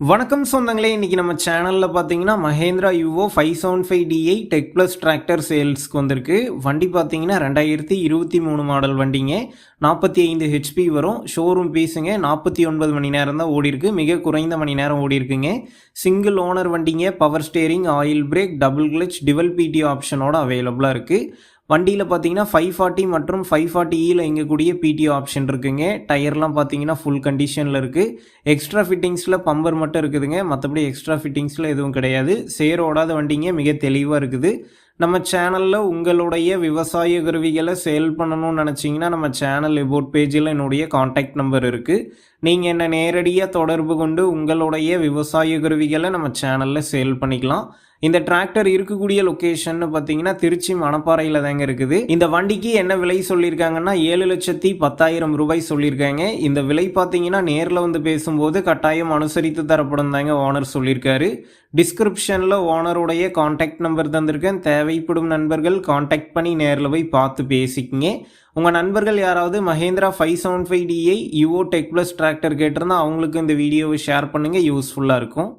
வணக்கம் சொந்தங்களே இன்றைக்கி நம்ம சேனலில் பார்த்தீங்கன்னா Mahindra Yuvo five seven five DI tech plus tractor சேல்ஸ்க்கு வந்திருக்கு. வண்டி பார்த்தீங்கன்னா ரெண்டாயிரத்தி இருபத்தி மூணு மாடல் வண்டிங்க. நாற்பத்தி ஐந்து ஹெச்பி வரும். ஷோரூம் பீஸுங்க நாற்பத்தி ஒன்பது மணி நேரம் தான் ஓடி இருக்கு மிக குறைந்த மணி நேரம் ஓடி இருக்குங்க சிங்கிள் ஓனர் வண்டிங்க power steering oil brake double clutch dual PD ஆப்ஷனோட அவைலபிளாக இருக்குது வண்டியில் பார்த்தீங்கன்னா ஃபைவ் ஃபார்ட்டி மற்றும் ஃபைவ் ஃபார்ட்டி இயில் இயங்கக்கூடிய பிடிஓ ஆப்ஷன் இருக்குங்க. டயர்லாம் பார்த்தீங்கன்னா ஃபுல் கண்டிஷனில் இருக்குது எக்ஸ்ட்ரா ஃபிட்டிங்ஸில் பம்பர் மட்டும் இருக்குதுங்க. மற்றபடி எக்ஸ்ட்ரா ஃபிட்டிங்ஸில் எதுவும் கிடையாது. சேர் ஓடாத வண்டிங்க மிக தெளிவாக இருக்குது. நம்ம சேனலில் உங்களுடைய விவசாய கருவிகளை சேல் பண்ணணும்னு நினச்சிங்கன்னா நம்ம சேனல் எபோட் பேஜில் என்னுடைய காண்டாக்ட் நம்பர் இருக்குது நீங்கள் என்னை நேரடியாக தொடர்பு கொண்டு உங்களுடைய விவசாய கருவிகளை நம்ம சேனலில் சேல் பண்ணிக்கலாம். இந்த டிராக்டர் இருக்கக்கூடிய லொக்கேஷன் பார்த்தீங்கன்னா திருச்சி மணப்பாறையில் தாங்க இருக்குது. இந்த வண்டிக்கு என்ன விலை சொல்லியிருக்காங்கன்னா ஏழு லட்சத்தி பத்தாயிரம் ரூபாய் சொல்லியிருக்காங்க. இந்த விலை பார்த்தீங்கன்னா நேரில் வந்து பேசும்போது கட்டாயம் அனுசரித்து தரப்படும் தாங்க ஓனர் சொல்லியிருக்காரு. டிஸ்கிரிப்ஷனில் ஓனருடைய காண்டாக்ட் நம்பர் தந்திருக்கேன். தேவைப்படும் நண்பர்கள் காண்டாக்ட் பண்ணி நேரில் போய் பார்த்து பேசிக்கிங்க. உங்கள் நண்பர்கள் யாராவது Mahindra five seven five DI Yuvo tech plus tractor கேட்டிருந்தா அவங்களுக்கு இந்த வீடியோவை ஷேர் பண்ணுங்கள் யூஸ்ஃபுல்லாக இருக்கும்.